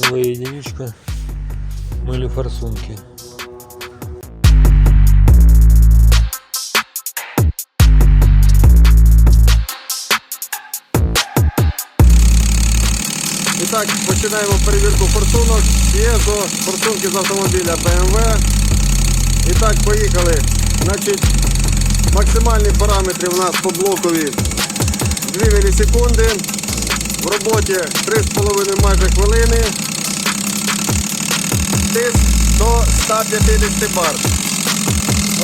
Новая единичка. Мыли форсунки. І так, починаємо перевірку форсунок. П'єзо, форсунки з автомобіля BMW. І так, поїхали. Значить, максимальні параметри у нас по блокові 2 мілісекунди. В роботі 3,5 майже хвилини. Тиск до 150 бар.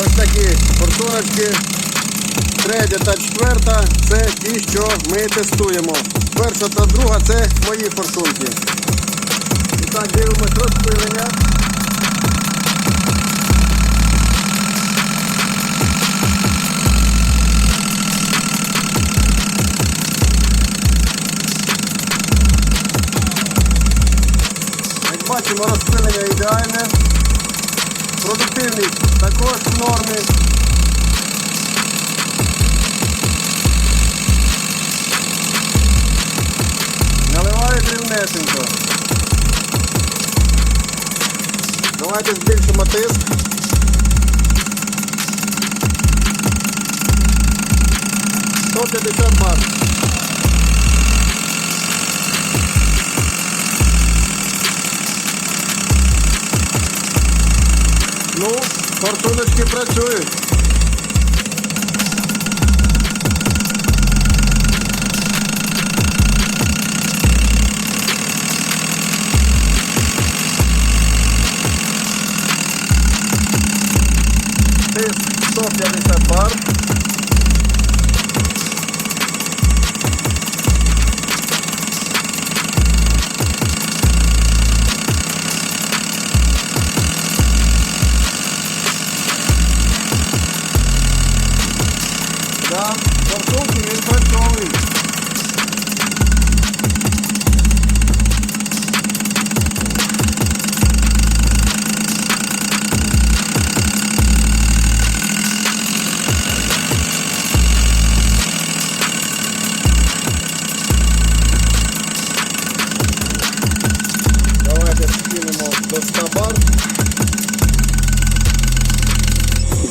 Ось такі форсуночки. Третя та четверта це ті, що ми тестуємо. Перша та друга це мої форсунки. І так, дивимось розпилення. Бачимо, розпилення ідеальне. Продуктивність також в нормі. Наливають рівнесенько. Давайте збільшимо тиск. Сто п'ятдесят бар. Ну, фортуночки працюють. Тиск 150 бар. До 100 бар.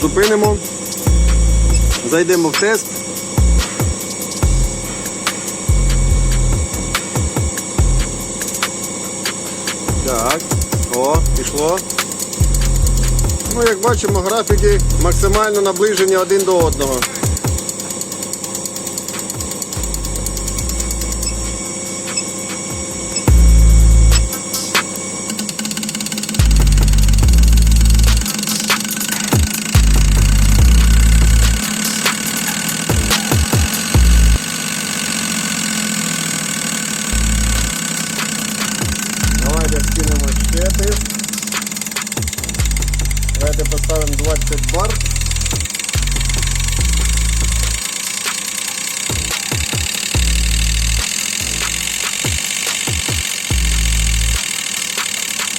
Зупинимо. Зайдемо в тест. Так, о, пішло. Ну, як бачимо, графіки максимально наближені один до одного. Тиск. Давайте поставимо 20 бар.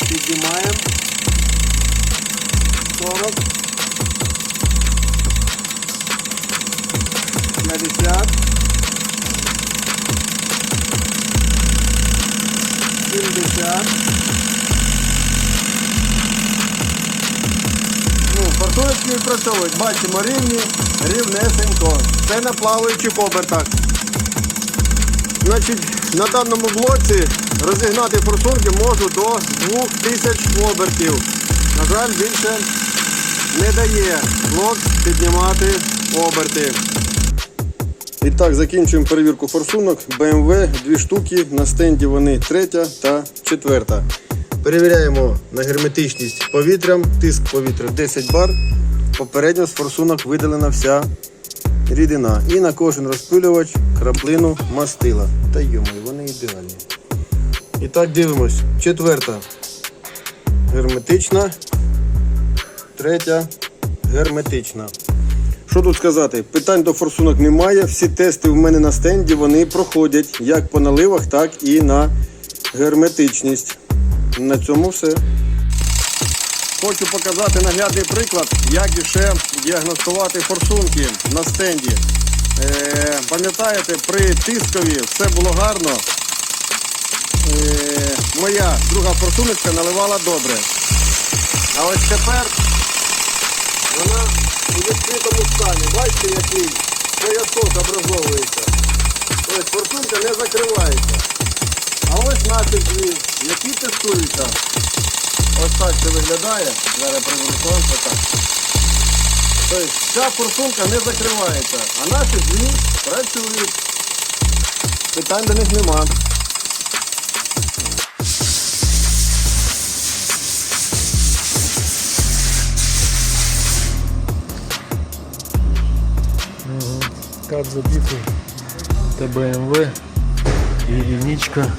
Піднімаємо. 40. 50. 70. Фортуночки відпрацьовують. Бачимо рівні, рівнесенько. Це на плаваючих обертах. Значить, на даному блоці розігнати форсунки можу до 2000 обертів. На жаль, більше не дає блок піднімати оберти. І так, закінчуємо перевірку форсунок. BMW дві штуки. На стенді вони третя та четверта. Перевіряємо на герметичність повітрям. Тиск повітря 10 бар. Попередньо з форсунок видалена вся рідина. І на кожен розпилювач краплину мастила. Та йомай, вони ідеальні. І так дивимось. Четверта герметична. Третя герметична. Що тут сказати? Питань до форсунок немає. Всі тести в мене на стенді вони проходять як по наливах, так і на герметичність. На цьому все. Хочу показати наглядний приклад, як ще діагностувати форсунки на стенді. Е, пам'ятаєте, при тискові все було гарно. Е, моя друга форсуночка наливала добре. А ось тепер вона у відкритому стані. Бачите, який поясок образовується. Тобто форсунка не закривається. А ось наші дві, які тестуються. Ось так це виглядає. Зараз приверну так. Тобто ця форсунка не закривається, а наші дві працюють. Питань до них нема. Кат забитий. ТБМВ. Единичка.